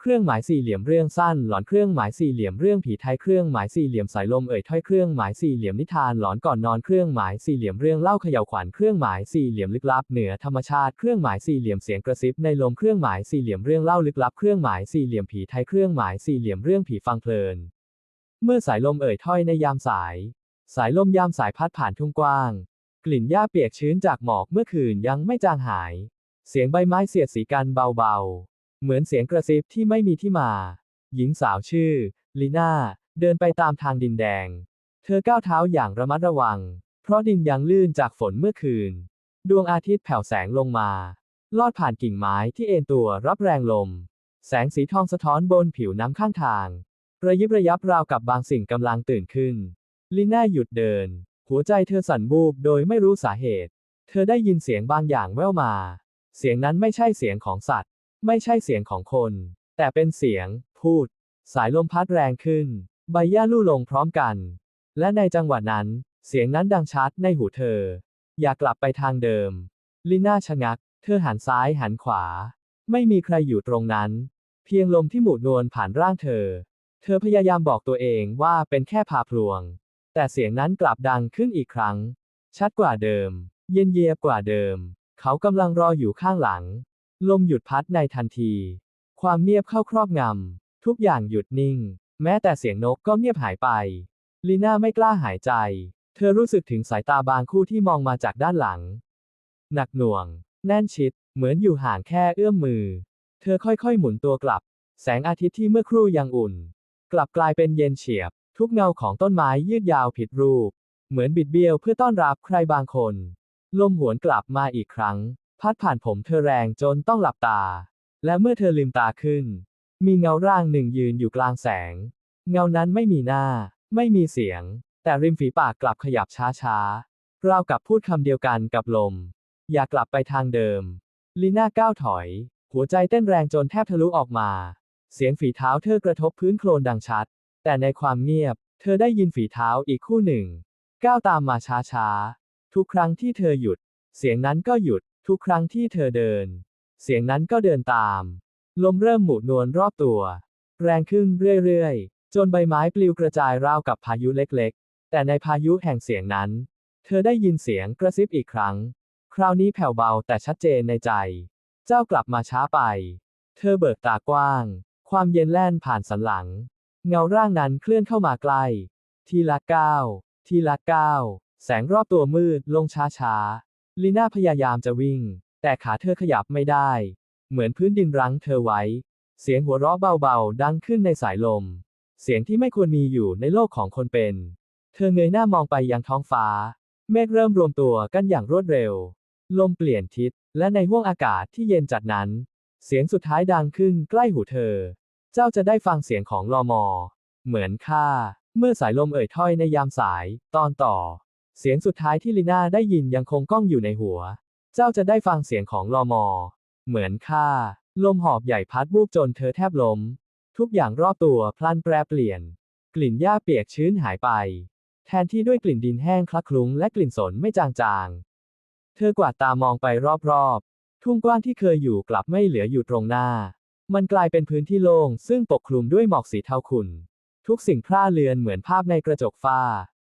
เครื่องหมายสี่เหลี่ยมเรื่องสั้น หลอนเครื่องหมายสี่เหลี่ยมเรื่องผีไทยเครื่องหมายสี่เหลี่ยมสายลมเอ่ยถ้อยเครื่องหมายสี่เหลี่ยมนิทานหลอนก่อนนอนเครื่องหมายสี่เหลี่ยมเรื่องเล่าเขย่าวขวัญเครื่องหมายสี่เหลี่ยมลึกลับเหนือธรรมชาติเครื่องหมายสี่เหลี่ยมเสียงกระซิบในลมเครื่องหมายสี่เหลี่ยมเรื่องเล่าลึกลับเครื่องหมายสี่เหลี่ยมผีไทยเครื่องหมายสี่เหลี่ยมเรื่องผีฟังเพลิน เมื่อสายลมเอ่ยถ้อยในยามสาย สายลมยามสายพัดผ่านทุ่งกว้าง กลิ่นหญ้าเปียกชื้นจากหมอกเมื่อคืนยังไม่จางหาย เสียงใบไม้เสียดสีกันเบาๆ เหมือนเสียงกระซิบที่ไม่มีที่มา หญิงสาวชื่อ ลีน่า เดินไปตามทางดินแดง เธอก้าวเท้าอย่างระมัดระวัง เพราะดินยังลื่นจากฝนเมื่อคืน ดวงอาทิตย์แผ่วแสงลงมา ลอดผ่านกิ่งไม้ที่เอ็นตัวรับแรงลม แสงสีทองสะท้อนบนผิวน้ำข้างทาง ระยิบระยับราวกับบางสิ่งกำลังตื่นขึ้นลิน่าหยุดเดิน หัวใจเธอสั่นบูบโดยไม่รู้สาเหตุ เธอได้ยินเสียงบางอย่างแว่วมา เสียงนั้นไม่ใช่เสียงของสัตว์ ไม่ใช่เสียงของคน แต่เป็นเสียง พูด สายลมพัดแรงขึ้น ใบหญ้าลู่ลงพร้อมกัน และในจังหวะนั้น เสียงนั้นดังชัดในหูเธอ อยากกลับไปทางเดิม ลิน่าชะงัก เธอหันซ้ายหันขวา ไม่มีใครอยู่ตรงนั้น เพียงลมที่หมุนนวลผ่านร่างเธอ เธอพยายามบอกตัวเองว่าเป็นแค่พาพลวง แต่เสียงนั้นกลับดังขึ้นอีกครั้ง ชัดกว่าเดิม เย็นเยียบกว่าเดิม เขากำลังรออยู่ข้างหลัง ลมหยุดพัดในทันที ความเงียบเข้าครอบงำ ทุกอย่างหยุดนิ่ง แม้แต่เสียงนกก็เงียบหายไป ลีน่าไม่กล้าหายใจ เธอรู้สึกถึงสายตาบางคู่ที่มองมาจากด้านหลัง หนักหน่วง แน่นชิด เหมือนอยู่ห่างแค่เอื้อมมือ เธอค่อยๆ หมุนตัวกลับ แสงอาทิตย์ที่เมื่อครู่ยังอุ่น กลับกลายเป็นเย็นเฉียบ ทุกเงาของต้นไม้ยืดยาวผิดรูป เหมือนบิดเบี้ยวเพื่อต้อนรับใครบางคน ลมหวนกลับมาอีกครั้ง พัดผ่านผมเธอแรงจนต้องหลับตา และเมื่อเธอลืมตาขึ้น มีเงาร่างหนึ่งยืนอยู่กลางแสง เงานั้นไม่มีหน้า ไม่มีเสียง แต่ริมฝีปากกลับขยับช้าๆราวกับพูดคำเดียวกันกับลม อยากกลับไปทางเดิม ลีน่าก้าวถอย หัวใจเต้นแรงจนแทบทะลุออกมา เสียงฝีเท้าเธอกระทบพื้นโคลนดังชัด แต่ในความเงียบ เธอได้ยินฝีเท้าอีกคู่หนึ่ง ก้าวตามมาช้าๆทุกครั้งที่เธอหยุด เสียงนั้นก็หยุด ทุกครั้งที่เธอเดิน เสียงนั้นก็เดินตาม ลมเริ่มหมุนนวลรอบตัว แรงขึ้นเรื่อยๆ จนใบไม้ปลิวกระจายราวกับพายุเล็กๆ แต่ในพายุแห่งเสียงนั้น เธอได้ยินเสียงกระซิบอีกครั้ง คราวนี้แผ่วเบาแต่ชัดเจนในใจ เจ้ากลับมาช้าไป เธอเบิกตากว้าง ความเย็นแล่นผ่านสันหลัง เงาร่างนั้นเคลื่อนเข้ามาใกล้ ทีละก้าว ทีละก้าว แสงรอบตัวมืดลงช้าๆ ลีน่าพยายามจะวิ่ง แต่ขาเธอขยับไม่ได้ เหมือนพื้นดินรั้งเธอไว้ เสียงหัวเราะเบาๆ ดังขึ้นในสายลม เสียงที่ไม่ควรมีอยู่ในโลกของคนเป็น เธอเงยหน้ามองไปยังท้องฟ้า เมฆเริ่มรวมตัวกันอย่างรวดเร็ว ลมเปลี่ยนทิศ และในห้วงอากาศที่เย็นจัดนั้น เสียงสุดท้ายดังขึ้นใกล้หูเธอ เจ้าจะได้ฟังเสียงของลอมอ เหมือนข้า เมื่อสายลมเอ่ยถ้อยในยามสาย ตอนต่อ เสียงสุดท้ายที่ลีน่าได้ยินยังคงก้องอยู่ในหัว เจ้าจะได้ฟังเสียงของลอมอ เหมือนข้า ลมหอบใหญ่พัดวูบจนเธอแทบล้ม ทุกอย่างรอบตัวพลันแปรเปลี่ยน กลิ่นหญ้าเปียกชื้นหายไป แทนที่ด้วยกลิ่นดินแห้งคลักคลุ้งและกลิ่นสนไม่จางๆ เธอกวาดตามองไปรอบๆ ทุ่งกว้างที่เคยอยู่กลับไม่เหลืออยู่ตรงหน้า มันกลายเป็นพื้นที่โล่งซึ่งปกคลุมด้วยหมอกสีเทาขุ่น ทุกสิ่งพร่าเลือนเหมือนภาพในกระจกฝ้า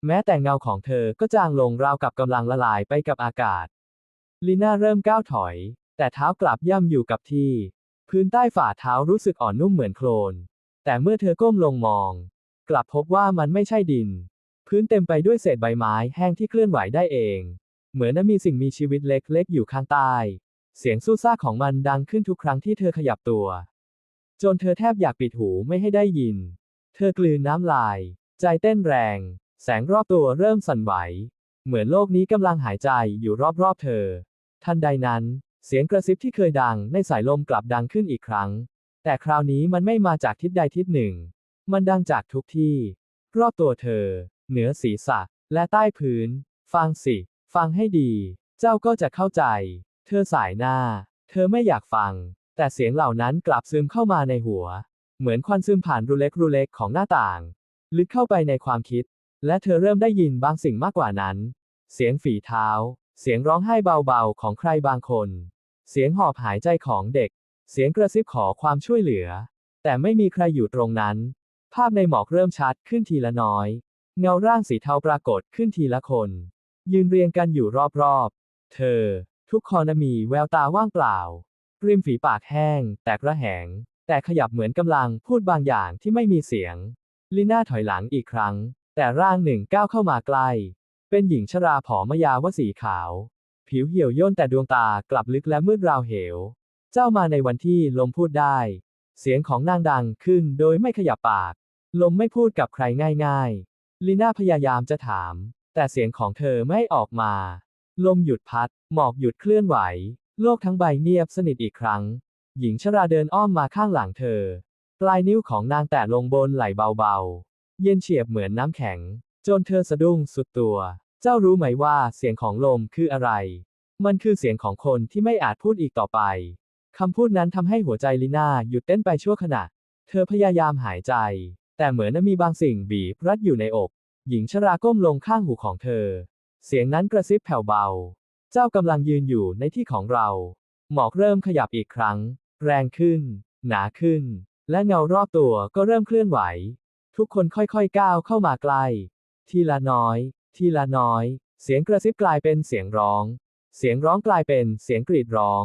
แม้แต่เงาของเธอก็จางลงราวกับกำลังละลายไปกับอากาศลีน่าเริ่มก้าวถอย แต่เท้ากลับย่ำอยู่กับที่ พื้นใต้ฝ่าเท้ารู้สึกอ่อนนุ่มเหมือนโคลน แต่เมื่อเธอก้มลงมอง กลับพบว่ามันไม่ใช่ดิน พื้นเต็มไปด้วยเศษใบไม้แห้งที่เคลื่อนไหวได้เอง เหมือนมีสิ่งมีชีวิตเล็กๆอยู่ข้างใต้ เสียงสู้ซ่าของมันดังขึ้นทุกครั้งที่เธอขยับตัว จนเธอแทบอยากปิดหูไม่ให้ได้ยิน เธอกลืนน้ำลาย ใจเต้นแรง แสงรอบตัวเริ่มสั่นไหว เหมือนโลกนี้กำลังหายใจอยู่รอบๆเธอ ทันใดนั้น เสียงกระซิบที่เคยดังในสายลมกลับดังขึ้นอีกครั้ง แต่คราวนี้มันไม่มาจากทิศใดทิศหนึ่ง มันดังจากทุกที่ รอบตัวเธอ เหนือศีรษะ และใต้พื้น ฟังสิ ฟังให้ดี เจ้าก็จะเข้าใจ เธอสายหน้า เธอไม่อยากฟัง แต่เสียงเหล่านั้นกลับซึมเข้ามาในหัว เหมือนควันซึมผ่านรูเล็กรูเล็กของหน้าต่าง ลึกเข้าไปในความคิด และเธอเริ่มได้ยินบางสิ่งมากกว่านั้น เสียงฝีเท้า เสียงร้องไห้เบาๆของใครบางคน เสียงหอบหายใจของเด็ก เสียงกระซิบขอความช่วยเหลือ แต่ไม่มีใครอยู่ตรงนั้น ภาพในหมอกเริ่มชัดขึ้นทีละน้อย เงาร่างสีเทาปรากฏขึ้นทีละคน ยืนเรียงกันอยู่รอบๆ เธอ ทุกคนมีแววตาว่างเปล่า ริมฝีปากแห้ง แตกระแหง แต่ขยับเหมือนกำลังพูดบางอย่างที่ไม่มีเสียง ลิน่าถอยหลังอีกครั้ง แต่ร่างหนึ่งก้าวเข้ามาใกล้ เป็นหญิงชราผอมยาวสีขาว ผิวเหี่ยวย่นแต่ดวงตากลับลึกและมืดราวเหว เจ้ามาในวันที่ลมพูดได้ เสียงของนางดังขึ้นโดยไม่ขยับปาก ลมไม่พูดกับใครง่าย ๆลิน่าพยายามจะถาม แต่เสียงของเธอไม่ออกมา ลมหยุดพัด หมอกหยุดเคลื่อนไหว โลกทั้งใบเงียบสนิทอีกครั้ง หญิงชราเดินอ้อมมาข้างหลังเธอ ปลายนิ้วของนางแตะลงบนไหล่เบาๆ เย็นเฉียบเหมือนน้ำแข็ง จนเธอสะดุ้งสุดตัว เจ้ารู้ไหมว่าเสียงของลมคืออะไร มันคือเสียงของคนที่ไม่อาจพูดอีกต่อไป คำพูดนั้นทำให้หัวใจลิน่าหยุดเต้นไปชั่วขณะ เธอพยายามหายใจ แต่เหมือนมีบางสิ่งบีบรัดอยู่ในอก หญิงชราก้มลงข้างหูของเธอ เสียงนั้นกระซิบแผ่วเบา เจ้ากำลังยืนอยู่ในที่ของเรา หมอกเริ่มขยับอีกครั้ง แรงขึ้น หนาขึ้น และเงารอบตัวก็เริ่มเคลื่อนไหว ทุกคนค่อยๆก้าวเข้ามาใกล้ ทีละน้อย ทีละน้อย เสียงกระซิบกลายเป็นเสียงร้อง เสียงร้องกลายเป็นเสียงกรีดร้อง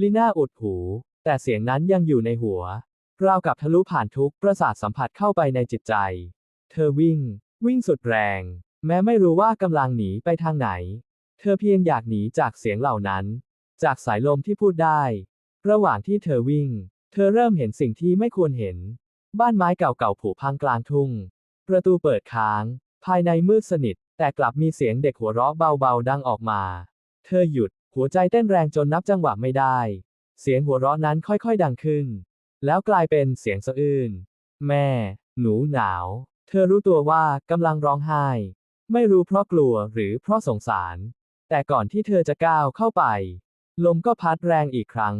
ลีน่าอุดหู แต่เสียงนั้นยังอยู่ในหัว ราวกับทะลุผ่านทุกประสาทสัมผัสเข้าไปในจิตใจ เธอวิ่ง วิ่งสุดแรง แม้ไม่รู้ว่ากำลังหนีไปทางไหน เธอเพียงอยากหนีจากเสียงเหล่านั้น จากสายลมที่พูดได้ ระหว่างที่เธอวิ่ง เธอเริ่มเห็นสิ่งที่ไม่ควรเห็น บ้านไม้เก่าๆผุพังกลางทุ่ง ประตูเปิดค้าง ภายในมืดสนิท แต่กลับมีเสียงเด็กหัวเราะเบาๆดังออกมา เธอหยุด หัวใจเต้นแรงจนนับจังหวะไม่ได้ เสียงหัวเราะนั้นค่อยๆดังขึ้น แล้วกลายเป็นเสียงสะอื้น แม่ หนูหนาว เธอรู้ตัวว่ากำลังร้องไห้ ไม่รู้เพราะกลัวหรือเพราะสงสาร แต่ก่อนที่เธอจะก้าวเข้าไป ลมก็พัดแรงอีกครั้ง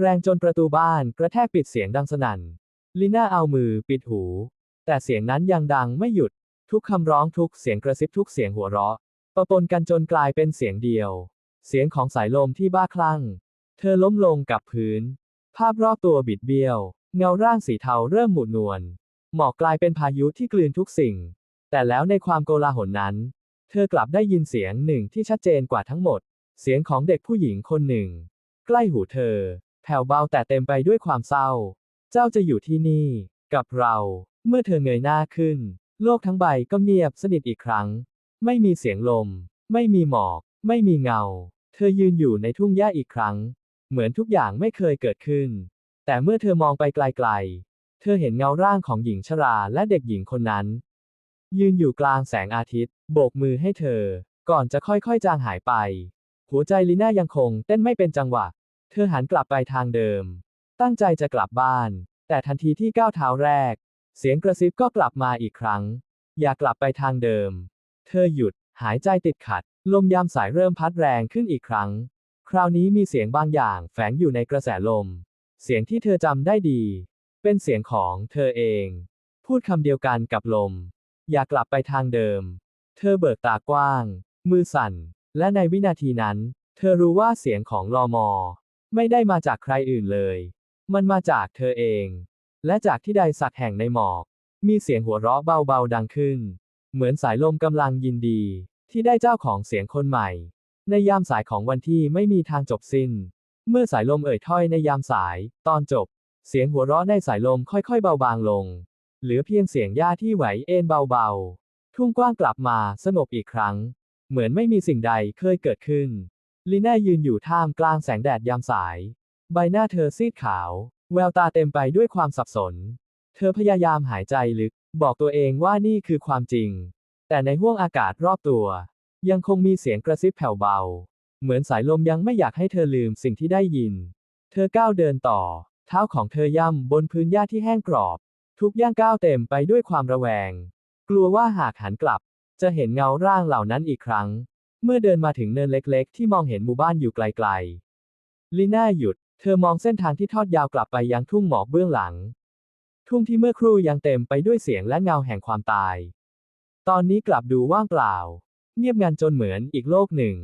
แรงจนประตูบ้านกระแทกปิดเสียงดังสนั่น ลิน่าเอามือปิดหู แต่เสียงนั้นยังดังไม่หยุด ทุกคำร้องทุกเสียงกระซิบทุกเสียงหัวเราะปะปนกันจนกลายเป็นเสียงเดียว เสียงของสายลมที่บ้าคลั่ง เธอล้มลงกับพื้น ภาพรอบตัวบิดเบี้ยว เงาร่างสีเทาเริ่มหมุนนวล หมอกกลายเป็นพายุที่กลืนทุกสิ่ง แต่แล้วในความโกลาหลนั้น เธอกลับได้ยินเสียงหนึ่งที่ชัดเจนกว่าทั้งหมด เสียงของเด็กผู้หญิงคนหนึ่ง ใกล้หูเธอ แผ่วเบาแต่เต็มไปด้วยความเศร้า เจ้าจะอยู่ที่นี่ กับเรา เมื่อเธอเงยหน้าขึ้น โลกทั้งใบก็เงียบสนิทอีกครั้ง ไม่มีเสียงลม ไม่มีหมอก ไม่มีเงา เธอยืนอยู่ในทุ่งหญ้าอีกครั้ง เหมือนทุกอย่างไม่เคยเกิดขึ้น แต่เมื่อเธอมองไปไกลๆ เธอเห็นเงาร่างของหญิงชราและเด็กหญิงคนนั้น ยืนอยู่กลางแสงอาทิตย์ โบกมือให้เธอ ก่อนจะค่อยๆจางหายไป หัวใจลีน่ายังคงเต้นไม่เป็นจังหวะ เธอหันกลับไปทางเดิม ตั้งใจจะกลับบ้าน แต่ทันทีที่ก้าวเท้าแรก เสียงกระซิบก็กลับมาอีกครั้ง อย่ากลับไปทางเดิม เธอหยุด หายใจติดขัด ลมยามสายเริ่มพัดแรงขึ้นอีกครั้ง คราวนี้มีเสียงบางอย่างแฝงอยู่ในกระแสลม เสียงที่เธอจำได้ดี เป็นเสียงของเธอเอง พูดคำเดียวกันกับลม อย่ากลับไปทางเดิม เธอเบิกตากว้าง มือสั่น และในวินาทีนั้น เธอรู้ว่าเสียงของลอมอ ไม่ได้มาจากใครอื่นเลย มันมาจากเธอเอง และจากที่ใดสักแห่งในหมอก มีเสียงหัวเราะเบาๆดังขึ้น เหมือนสายลมกำลังยินดี ที่ได้เจ้าของเสียงคนใหม่ ในยามสายของวันที่ไม่มีทางจบสิ้น เมื่อสายลมเอ่ยถ้อยในยามสาย ตอนจบ เสียงหัวเราะในสายลมค่อยๆเบาบางลง เหลือเพียงเสียงหญ้าที่ไหวเอ็นเบาๆ ทุ่งกว้างกลับมาสงบอีกครั้ง เหมือนไม่มีสิ่งใดเคยเกิดขึ้น ลีน่ายืนอยู่ท่ามกลางแสงแดดยามสาย ใบหน้าเธอซีดขาว แววตาเต็มไปด้วยความสับสน เธอพยายามหายใจลึก บอกตัวเองว่านี่คือความจริง แต่ในห้วงอากาศรอบตัว ยังคงมีเสียงกระซิบแผ่วเบา เหมือนสายลมยังไม่อยากให้เธอลืมสิ่งที่ได้ยิน เธอก้าวเดินต่อ เท้าของเธอย่ำบนพื้นหญ้าที่แห้งกรอบ ทุกย่างก้าวเต็มไปด้วยความระแวง กลัวว่าหากหันกลับ จะเห็นเงาร่างเหล่านั้นอีกครั้ง เมื่อเดินมาถึงเนินเล็ก ๆ ที่มองเห็นหมู่บ้านอยู่ไกลๆลีน่าหยุด เธอมองเส้นทางที่ทอดยาวกลับไปยังทุ่งหมอกเบื้องหลัง ทุ่งที่เมื่อครู่ยังเต็มไปด้วยเสียงและเงาแห่งความตาย ตอนนี้กลับดูว่างเปล่า เงียบงันจนเหมือนอีกโลกหนึ่ง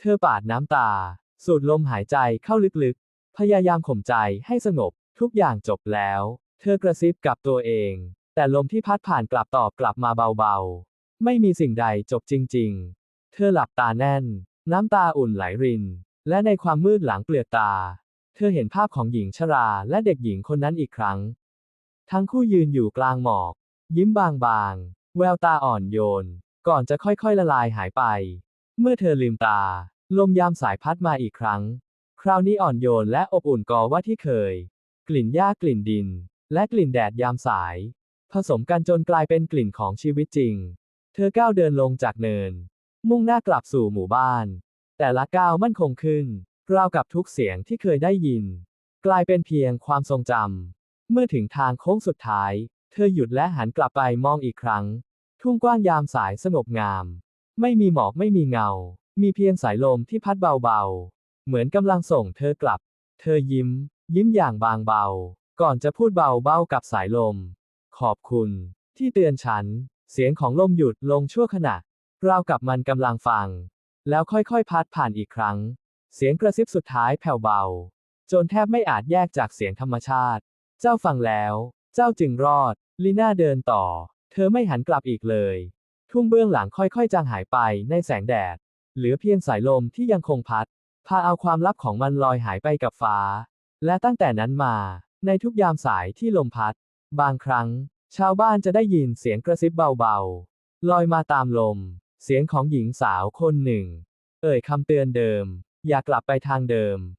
เธอปาดน้ำตา สูดลมหายใจเข้าลึกๆ พยายามข่มใจให้สงบ ทุกอย่างจบแล้ว เธอกระซิบกับตัวเอง แต่ลมที่พัดผ่านกลับตอบกลับมาเบาๆ ไม่มีสิ่งใดจบจริง ๆ เธอหลับตาแน่น น้ำตาอุ่นไหลริน และในความมืดหลังเปลือกตา เธอเห็นภาพของหญิงชราและเด็กหญิงคนนั้นอีกครั้ง ทั้งคู่ยืนอยู่กลางหมอก ยิ้มบางๆ แววตาอ่อนโยน ก่อนจะค่อยๆละลายหายไป เมื่อเธอลืมตา ลมยามสายพัดมาอีกครั้ง คราวนี้อ่อนโยนและอบอุ่นกอว่าที่เคย กลิ่นหญ้ากลิ่นดิน และกลิ่นแดดยามสาย ผสมกันจนกลายเป็นกลิ่นของชีวิตจริง เธอก้าวเดินลงจากเนิน มุ่งหน้ากลับสู่หมู่บ้าน แต่ละก้าวมั่นคงขึ้น ราวกับทุกเสียงที่เคยได้ยิน กลายเป็นเพียงความทรงจำ เมื่อถึงทางโค้งสุดท้าย เธอหยุดและหันกลับไปมองอีกครั้ง ทุ่งกว้างยามสายสงบงาม ไม่มีหมอกไม่มีเงา มีเพียงสายลมที่พัดเบาๆ เหมือนกำลังส่งเธอกลับ เธอยิ้ม ยิ้มอย่างบางเบา ก่อนจะพูดเบาๆกับสายลม ขอบคุณ ที่เตือนฉัน เสียงของลมหยุดลงชั่วขณะ ราวกับมันกำลังฟัง แล้วค่อยๆ พัดผ่านอีกครั้ง เสียงกระซิบสุดท้ายแผ่วเบา จนแทบไม่อาจแยกจากเสียงธรรมชาติ เจ้าฟังแล้ว เจ้าจึงรอด ลีน่าเดินต่อ เธอไม่หันกลับอีกเลย ทุ่งเบื้องหลังค่อยๆ จางหายไปในแสงแดด เหลือเพียงสายลมที่ยังคงพัด พาเอาความลับของมันลอยหายไปกับฟ้า และตั้งแต่นั้นมา ในทุกยามสายที่ลมพัด บางครั้ง ชาวบ้านจะได้ยินเสียงกระซิบเบาๆ ลอยมาตามลม เสียงของหญิงสาวคนหนึ่ง เอ่ยคำเตือนเดิม อย่ากลับไปทางเดิม